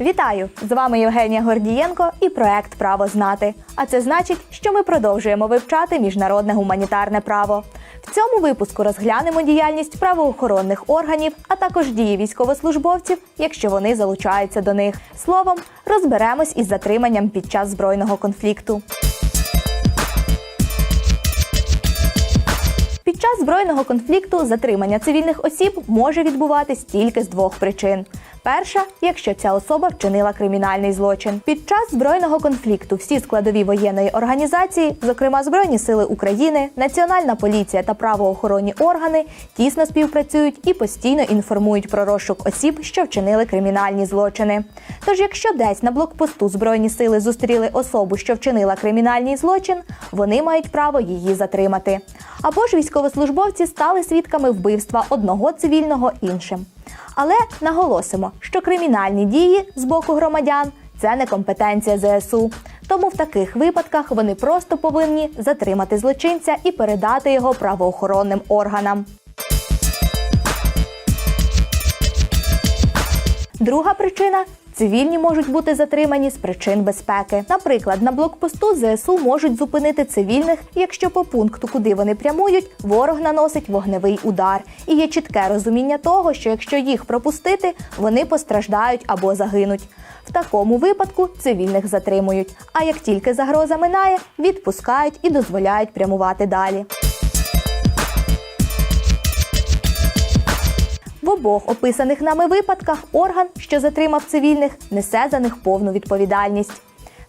Вітаю! З вами Євгенія Гордієнко і проект Право знати. А це значить, що ми продовжуємо вивчати міжнародне гуманітарне право. В цьому випуску розглянемо діяльність правоохоронних органів, а також дії військовослужбовців, якщо вони залучаються до них. Словом, розберемось із затриманням під час збройного конфлікту. Під час збройного конфлікту затримання цивільних осіб може відбуватись тільки з двох причин. Перша, якщо ця особа вчинила кримінальний злочин. Під час збройного конфлікту всі складові воєнної організації, зокрема Збройні сили України, Національна поліція та правоохоронні органи, тісно співпрацюють і постійно інформують про розшук осіб, що вчинили кримінальні злочини. Тож, якщо десь на блокпосту Збройні сили зустріли особу, що вчинила кримінальний злочин, вони мають право її затримати. Або ж військовослужбовці стали свідками вбивства одного цивільного іншим. Але наголосимо, що кримінальні дії з боку громадян це не компетенція ЗСУ. Тому в таких випадках вони просто повинні затримати злочинця і передати його правоохоронним органам. Друга причина цивільні можуть бути затримані з причин безпеки. Наприклад, на блокпосту ЗСУ можуть зупинити цивільних, якщо по пункту, куди вони прямують, ворог наносить вогневий удар. І є чітке розуміння того, що якщо їх пропустити, вони постраждають або загинуть. В такому випадку цивільних затримують. А як тільки загроза минає, відпускають і дозволяють прямувати далі. Обох описаних нами випадках орган, що затримав цивільних, несе за них повну відповідальність.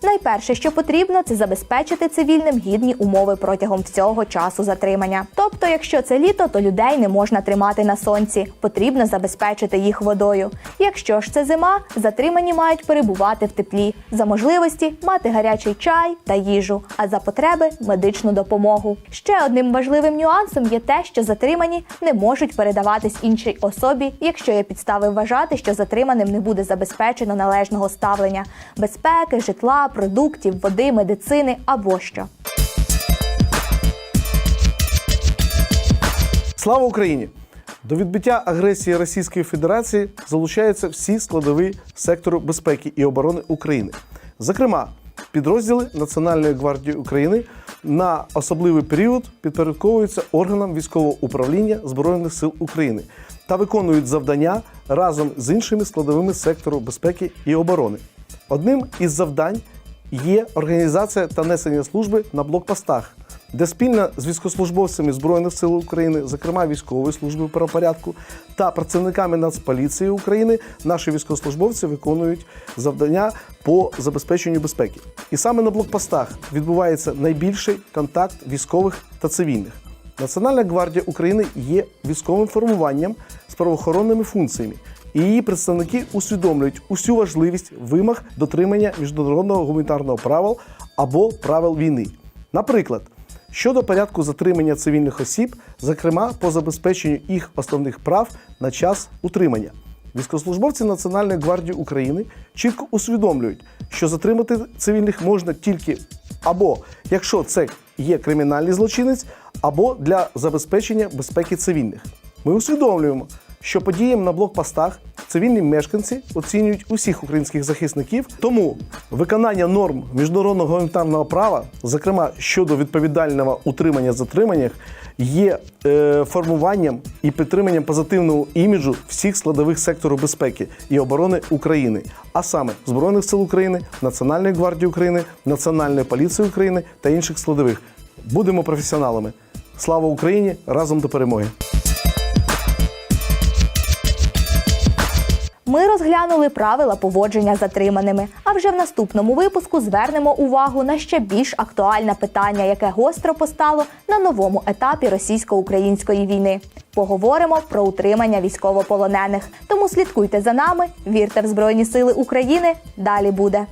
Найперше, що потрібно, це забезпечити цивільним гідні умови протягом всього часу затримання. Тобто, якщо це літо, то людей не можна тримати на сонці, потрібно забезпечити їх водою. Якщо ж це зима, затримані мають перебувати в теплі, за можливості мати гарячий чай та їжу, а за потреби медичну допомогу. Ще одним важливим нюансом є те, що затримані не можуть передаватись іншій особі, якщо є підстави вважати, що затриманим не буде забезпечено належного ставлення, безпеки, житла, продуктів, води, медицини або що. Слава Україні! До відбиття агресії Російської Федерації залучаються всі складові сектору безпеки і оборони України. Зокрема, підрозділи Національної гвардії України на особливий період підпорядковуються органам військового управління Збройних сил України та виконують завдання разом з іншими складовими сектору безпеки і оборони. Одним із завдань є організація та несення служби на блокпостах, де спільно з військовослужбовцями Збройних сил України, зокрема військової служби правопорядку та працівниками Нацполіції України, наші військовослужбовці виконують завдання по забезпеченню безпеки. І саме на блокпостах відбувається найбільший контакт військових та цивільних. Національна гвардія України є військовим формуванням з правоохоронними функціями, і її представники усвідомлюють усю важливість вимог дотримання міжнародного гуманітарного права або правил війни. Наприклад, щодо порядку затримання цивільних осіб, зокрема по забезпеченню їх основних прав на час утримання. Військовослужбовці Національної гвардії України чітко усвідомлюють, що затримати цивільних можна тільки або якщо це є кримінальний злочинець, або для забезпечення безпеки цивільних. Ми усвідомлюємо, що подіям на блокпостах цивільні мешканці оцінюють усіх українських захисників. Тому виконання норм міжнародного гуманітарного права, зокрема щодо відповідального утримання затриманнях, є е, формуванням і підтриманням позитивного іміджу всіх складових сектору безпеки і оборони України, а саме Збройних сил України, Національної гвардії України, Національної поліції України та інших складових. Будемо професіоналами. Слава Україні! Разом до перемоги! Ми розглянули правила поводження з затриманими. А вже в наступному випуску звернемо увагу на ще більш актуальне питання, яке гостро постало на новому етапі російсько-української війни. Поговоримо про утримання військовополонених. Тому слідкуйте за нами, вірте в Збройні Сили України. Далі буде.